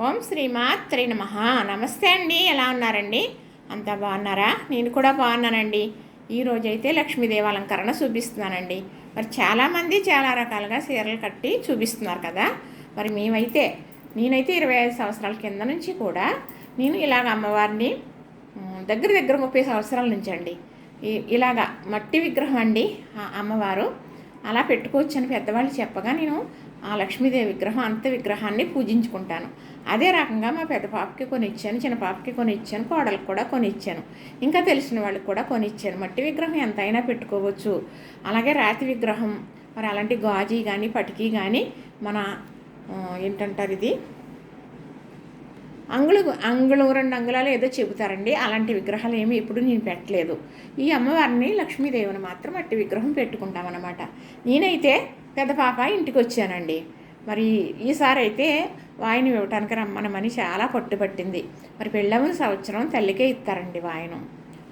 ఓం శ్రీమాత్రి నమ. నమస్తే అండి. ఎలా ఉన్నారండి? అంతా బాగున్నారా? నేను కూడా బాగున్నానండి. ఈరోజైతే లక్ష్మీదేవి అలంకరణ చూపిస్తున్నానండి. మరి చాలామంది చాలా రకాలుగా చీరలు కట్టి చూపిస్తున్నారు కదా. మరి మేమైతే నేనైతే ఇరవై ఐదు సంవత్సరాల కింద నుంచి కూడా నేను ఇలాగ అమ్మవారిని దగ్గర దగ్గర ముప్పై సంవత్సరాల నుంచి అండి. ఇలాగా మట్టి విగ్రహం అండి అమ్మవారు. అలా పెట్టుకోవచ్చని పెద్దవాళ్ళు చెప్పగా నేను ఆ లక్ష్మీదేవి విగ్రహం అంత విగ్రహాన్ని పూజించుకుంటాను. అదే రకంగా మా పెద్ద పాపకి కొని ఇచ్చాను చిన్న పాపకి కొని ఇచ్చాను కోడలకు కూడా కొని ఇచ్చాను ఇంకా తెలిసిన వాళ్ళకి కూడా కొని ఇచ్చాను మట్టి విగ్రహం ఎంతైనా పెట్టుకోవచ్చు. అలాగే రాతి విగ్రహం మరి అలాంటి గాజీ కానీ పటికి కానీ మన ఏంటంటారు ఇది? అంగుళ అంగుళం రెండు అంగుళాలు ఏదో చెబుతారండి. అలాంటి విగ్రహాలు ఏమి ఇప్పుడు నేను పెట్టలేదు. ఈ అమ్మవారిని లక్ష్మీదేవిని మాత్రం అట్టి విగ్రహం పెట్టుకుంటామన్నమాట. నేనైతే పెద్ద పాప ఇంటికి వచ్చానండి మరి ఈసారి అయితే వాయిని ఇవ్వటానికి రమ్మనమని చాలా పట్టుబట్టింది మరి పెళ్ళవని సంవత్సరం తల్లికే ఇస్తారండి వాయనం.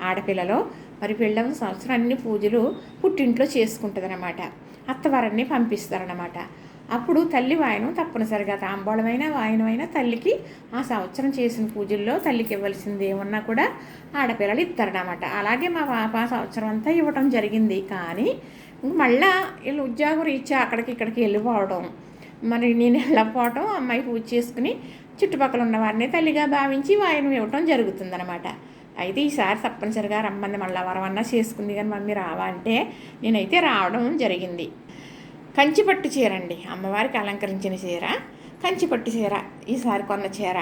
ఆడపిల్లలో మరి పెళ్ళవని సంవత్సరం అన్ని పూజలు పుట్టింట్లో చేసుకుంటుందన్నమాట అత్తవారన్నీ పంపిస్తారన్నమాట అప్పుడు తల్లి వాయనం తప్పనిసరిగా తాంబూలమైన వాయనమైన తల్లికి ఆ సంవత్సరం చేసిన పూజల్లో తల్లికి ఇవ్వాల్సింది ఏమన్నా కూడా ఆడపిల్లలు ఇస్తారనమాట. అలాగే మా పాప సంవత్సరం అంతా ఇవ్వటం జరిగింది. కానీ మళ్ళా వీళ్ళు ఉద్యోగం రీచ్ అక్కడికి ఇక్కడికి వెళ్ళిపోవడం. మరి నేను వెళ్ళకపోవటం అమ్మాయి పూజ చేసుకుని చుట్టుపక్కల ఉన్నవారిని తల్లిగా భావించి వాయిని ఇవ్వటం జరుగుతుందనమాట అయితే ఈసారి తప్పనిసరిగా రమ్మంది మళ్ళీ వరమన్నా చేసుకుంది కానీ మమ్మీ రావా అంటే నేనైతే రావడం జరిగింది. కంచిపట్టు చీర అండి. అమ్మవారికి అలంకరించిన చీర. కంచిపట్టు చీర ఈసారి కొన్న చీర.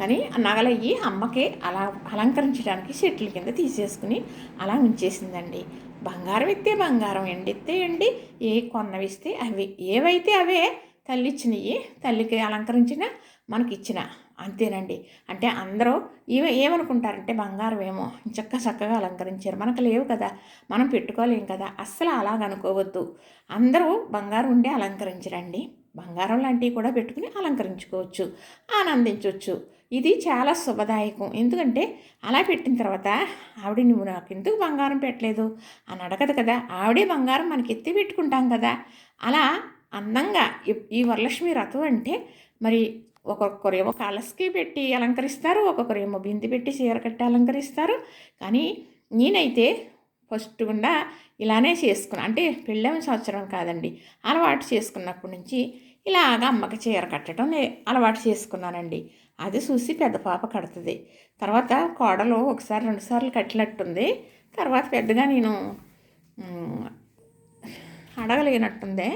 కానీ నగలయ్యి అమ్మకి అలా అలంకరించడానికి చెట్ల కింద తీసేసుకుని అలా ఉంచేసిందండి. బంగారం ఎత్తే బంగారం ఎండిస్తే ఎండి ఏ కొన్నవిస్తే అవి. ఏవైతే అవే తల్లిచ్చినవి తల్లికి అలంకరించిన మనకి ఇచ్చిన అంతేనండి. అంటే అందరూ ఇవి ఏమనుకుంటారంటే బంగారం ఏమో చక్క చక్కగా అలంకరించారు. మనకు లేవు కదా. మనం పెట్టుకోలేం కదా. అస్సలు అలాగ అనుకోవద్దు అందరూ బంగారం ఉండే అలంకరించరండి. బంగారం లాంటివి కూడా పెట్టుకుని అలంకరించుకోవచ్చు ఆనందించవచ్చు ఇది చాలా శుభదాయకం. ఎందుకంటే అలా పెట్టిన తర్వాత ఆవిడ నువ్వు నాకు ఎందుకు బంగారం పెట్టలేదు? అని అడగదు కదా. ఆవిడే బంగారం మనకి ఎత్తి పెట్టుకుంటాం కదా. అలా అందంగా ఈ వరలక్ష్మి రథం అంటే మరి ఒక్కొక్కరేమో కలస్కి పెట్టి అలంకరిస్తారు ఒక్కొక్కరేమో బింది పెట్టి చీర కట్టి అలంకరిస్తారు. కానీ నేనైతే ఫస్ట్ గుండా ఇలానే చేసుకున్నాను అంటే పెళ్ళైన సంవత్సరం కాదండి. అలవాటు చేసుకున్నప్పటి నుంచి ఇలాగ అమ్మకి చీర కట్టడం అలవాటు చేసుకున్నానండి. అది చూసి పెద్ద పాప కడుతుంది. తర్వాత కోడలు ఒకసారి రెండుసార్లు కట్టినట్టుంది. తర్వాత పెద్దగా నేను అడగలేనట్టుందే